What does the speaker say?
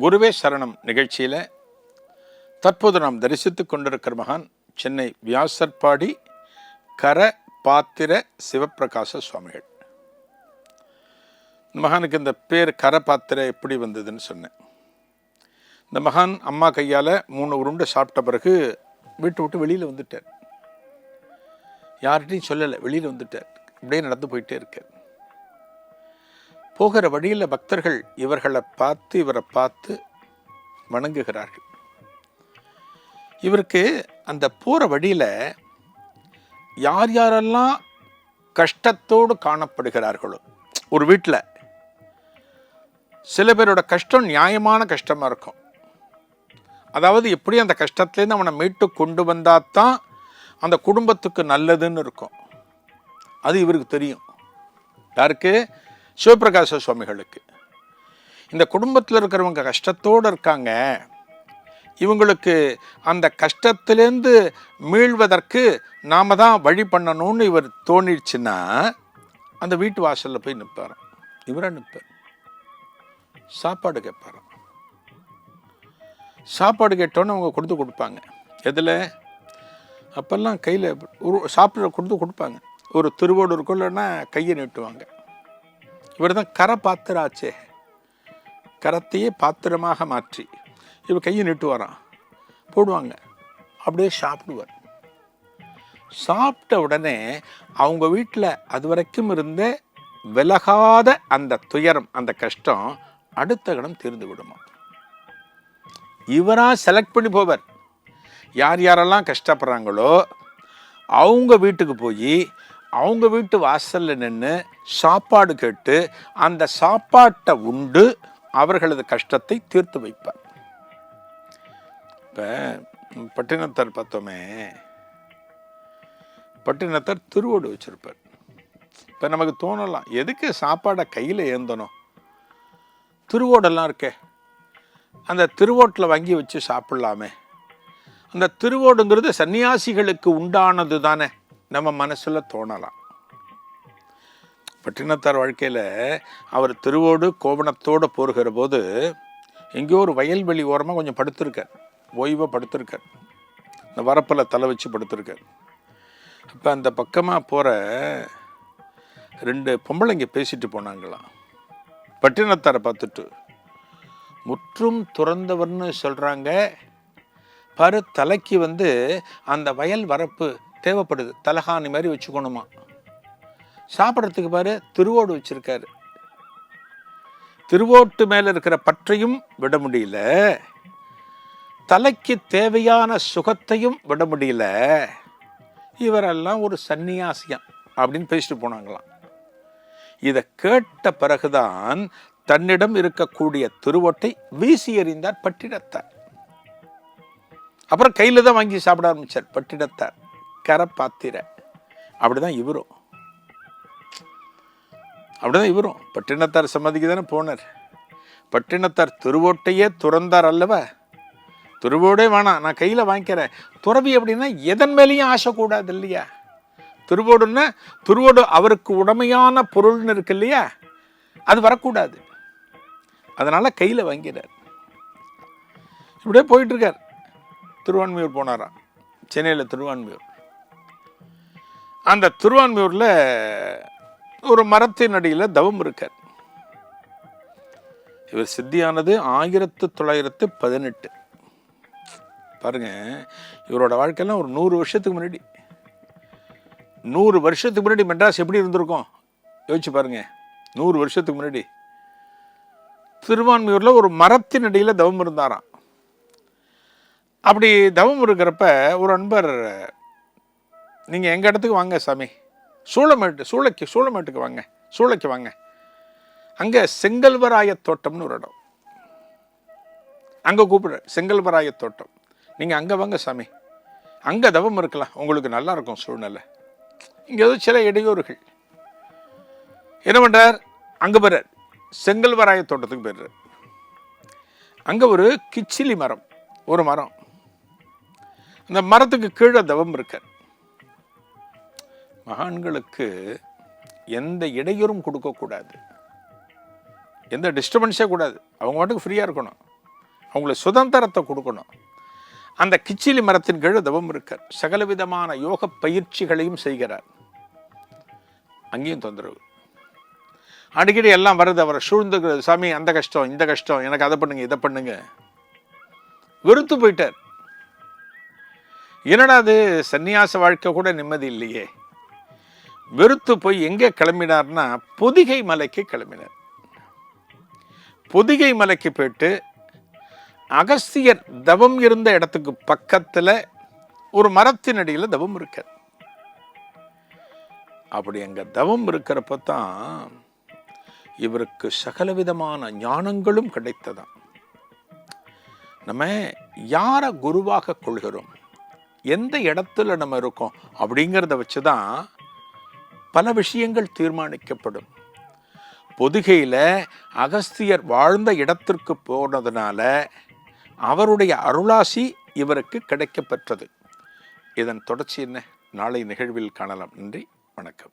குருவே சரணம் நிகழ்ச்சியில் தற்போது நாம் தரிசித்துக் கொண்டிருக்கிற மகான் சென்னை வியாசர்பாடி கர பாத்திர சிவப்பிரகாச சுவாமிகள். இந்த மகானுக்கு இந்த பேர் கர பாத்திர எப்படி வந்ததுன்னு சொன்னேன். இந்த மகான் அம்மா கையால் மூணு உருண்டை சாப்பிட்ட பிறகு வீட்டை விட்டு வெளியில் வந்துட்டார். யார்கிட்டையும் சொல்லலை வெளியில் வந்துட்டார். அப்படியே நடந்து போயிட்டே இருக்கார். போகிற வழியில் பக்தர்கள் இவர்களை பார்த்து இவரை பார்த்து வணங்குகிறார்கள். இவருக்கு அந்த போகிற வழியில் யார் யாரெல்லாம் கஷ்டத்தோடு காணப்படுகிறார்களோ ஒரு வீட்டில் சில பேரோட கஷ்டம் நியாயமான கஷ்டமாக இருக்கும். அதாவது எப்படி அந்த கஷ்டத்துலேருந்து அவனை மீட்டு கொண்டு வந்தால் தான் அந்த குடும்பத்துக்கு நல்லதுன்னு இருக்கும். அது இவருக்கு தெரியும். யாருக்கு? சிவபிரகாச சுவாமிகளுக்கு. இந்த குடும்பத்தில் இருக்கிறவங்க கஷ்டத்தோடு இருக்காங்க. இவங்களுக்கு அந்த கஷ்டத்திலேருந்து மீள்வதற்கு நாம தான் வழி பண்ணணும்னு இவர் தோணிடுச்சுன்னா அந்த வீட்டு வாசலில் போய் நிற்பாராம் இவராக நிற்பார் சாப்பாடு கேட்பாராம் சாப்பாடு கேட்டோன்னே அவங்க கொடுத்து கொடுப்பாங்க. எதில்? அப்போல்லாம் கையில் ஒரு சாப்பிட கொடுத்து கொடுப்பாங்க. ஒரு திருவோடு இருக்கும் இல்லைன்னா கையை நீட்டுவாங்க. இவர் தான் கர பாத்திராச்சே கரத்தையே பாத்திரமாக மாற்றி இவர் கையை நிட்டு வரான் போடுவாங்க. அப்படியே சாப்பிடுவார். சாப்பிட்ட உடனே அவங்க வீட்டில் அது வரைக்கும் இருந்த விலகாத அந்த துயரம் அந்த கஷ்டம் அடுத்த கணம் தீர்ந்து விடுமா? இவராக செலக்ட் பண்ணி போவார். யார் யாரெல்லாம் கஷ்டப்படுறாங்களோ அவங்க வீட்டுக்கு போய் அவங்க வீட்டு வாசலில் நின்று சாப்பாடு கேட்டு அந்த சாப்பாட்டை உண்டு அவர்களது கஷ்டத்தை தீர்த்து வைப்பார். இப்போ பட்டினத்தார் பார்த்தோமே பட்டினத்தார் திருவோடு வச்சுருப்பார். இப்போ நமக்கு தோணலாம் எதுக்கு சாப்பாடை கையில் ஏந்தணும்? திருவோடெல்லாம் இருக்கே. அந்த திருவோட்டில் வாங்கி வச்சு சாப்பிட்லாமே. அந்த திருவோடுங்கிறது சன்னியாசிகளுக்கு உண்டானது தானே. நம்ம மனசில் தோணலாம். பட்டினத்தார் வாழ்க்கையில் அவர் திருவோடு கோவணத்தோடு போருகிற போது எங்கேயோ ஒரு வயல்வெளி ஓரமாக கொஞ்சம் படுத்திருக்கார். ஓய்வாக படுத்திருக்கார். இந்த வரப்பில் தலை வச்சு படுத்திருக்கார். இப்போ அந்த பக்கமாக போகிற ரெண்டு பொம்பளைங்க பேசிட்டு போனாங்களாம். பட்டினத்தாரை பார்த்துட்டு முற்றும் துறந்தவர்னு சொல்கிறாங்க பரு தலைக்கு வந்து அந்த வயல் வரப்பு தேவைப்படுது. தலகாணி மாதிரி வச்சுக்கணுமா? சாப்பிட்றதுக்கு பாரு திருவோடு வச்சிருக்காரு. திருவோட்டு மேலே இருக்கிற பற்றையும் விட முடியல. தலைக்கு தேவையான சுகத்தையும் விட முடியல. இவரெல்லாம் ஒரு சன்னியாசியம் அப்படின்னு பேசிட்டு போனாங்களாம். இதை கேட்ட பிறகுதான் தன்னிடம் இருக்கக்கூடிய திருவொட்டை வீசி எறிந்தார் பட்டிடத்தார் அப்புறம் கையில் தான் வாங்கி சாப்பிட ஆரம்பிச்சார் பட்டிடத்தார் கரப்பாத்திர. அப்படிதான் இவரும். அப்படிதான் இவரும். பட்டினத்தார் சம்மதிக்கு தானே போனார். பட்டினத்தார் திருவோட்டையே துறந்தார் அல்லவா? துருவோடே வேணாம் நான் கையில் வாங்கிக்கிறேன். துறவி அப்படின்னா எதன் மேலேயும் ஆசை கூடாது இல்லையா? திருவோடுன்னா திருவோடு அவருக்கு உடமையான பொருள்னு இருக்கு இல்லையா? அது வரக்கூடாது. அதனால் கையில் வாங்கிறார் இப்படியே போயிட்டுருக்கார் திருவான்மையூர் போனாராம். சென்னையில் திருவான்மையூர். அந்த திருவான்மையூரில் ஒரு மரத்தின் அடியில் தவம் இருக்கார். இவர் சித்தியானது ஆயிரத்து தொள்ளாயிரத்து பதினெட்டு. பாருங்க இவரோட வாழ்க்கையெல்லாம் ஒரு நூறு வருஷத்துக்கு முன்னாடி. நூறு வருஷத்துக்கு முன்னாடி மெட்ராஸ் எப்படி இருந்திருக்கும்? யோசிச்சு பாருங்க நூறு வருஷத்துக்கு முன்னாடி. திருவான்மையூரில் ஒரு மரத்தின் அடியில் தவம் இருந்தாராம். அப்படி தவம் இருக்கிறப்ப ஒரு அன்பர் நீங்கள் எங்கள் இடத்துக்கு வாங்க சாமி? சூளமேட்டு சூளைக்கு சூளமேட்டுக்கு வாங்க சூளைக்கு வாங்க. அங்கே செங்கல்வராய தோட்டம்னு ஒரு இடம். அங்கே கூப்பிடு செங்கல்வராய தோட்டம். நீங்கள் அங்கே வாங்க சாமி. அங்கே தவம் இருக்கலாம் உங்களுக்கு நல்லா இருக்கும் சூழ்நிலை. இங்கே ஏதோ சில இடையூறுகள். என்ன பண்ணுறார் அங்கே போகிறார் செங்கல்வராய தோட்டத்துக்கு போயிடுறார். அங்கே ஒரு கிச்சிலி மரம் ஒரு மரம். அந்த மரத்துக்கு கீழே தவம் இருக்கார். மகான்களுக்கு எந்த இடையூறும் கொடுக்கக்கூடாது எந்த டிஸ்டர்பன்ஸே கூடாது. அவங்க மட்டும் ஃப்ரீயாக இருக்கணும். அவங்களுக்கு சுதந்திரத்தை கொடுக்கணும். அந்த கிச்சிலி மரத்தின் கீழ் தவம் இருக்கார். சகலவிதமான யோக பயிற்சிகளையும் செய்கிறார். அங்கேயும் தொந்தரவு. அடிக்கடி எல்லாம் வருது அவரை சூழ்ந்துக்கிறது சாமி அந்த கஷ்டம் இந்த கஷ்டம் எனக்கு அதை பண்ணுங்க இதை பண்ணுங்க. வெறுத்து போயிட்டார். என்னடா அது சந்நியாச வாழ்க்கை கூட நிம்மதி இல்லையே. வெறுத்து போய் எங்கே கிளம்பினார்னா பொதிகை மலைக்கு கிளம்பினார். பொதிகை மலைக்கு போயிட்டு அகஸ்தியர் தவம் இருந்த இடத்துக்கு பக்கத்துல ஒரு மரத்தின் அடியில் தவம் இருக்கார். அப்படி அங்க தவம் இருக்கிறப்ப தான் இவருக்கு சகலவிதமான ஞானங்களும் கிடைத்ததாம். நம்ம யாரை குருவாக கொள்கிறோம்? எந்த இடத்துல நம்ம இருக்கோம்? அப்படிங்கிறத வச்சு தான் பல விஷயங்கள் தீர்மானிக்கப்படும். பொதுகையில் அகஸ்தியர் வாழ்ந்த இடத்திற்கு போனதுனால அவருடைய அருளாசி இவருக்கு கிடைக்கப்பெற்றது. இதன் தொடர்ச்சி என்ன? நாளை நிகழ்வில் காணலாம். நன்றி. வணக்கம்.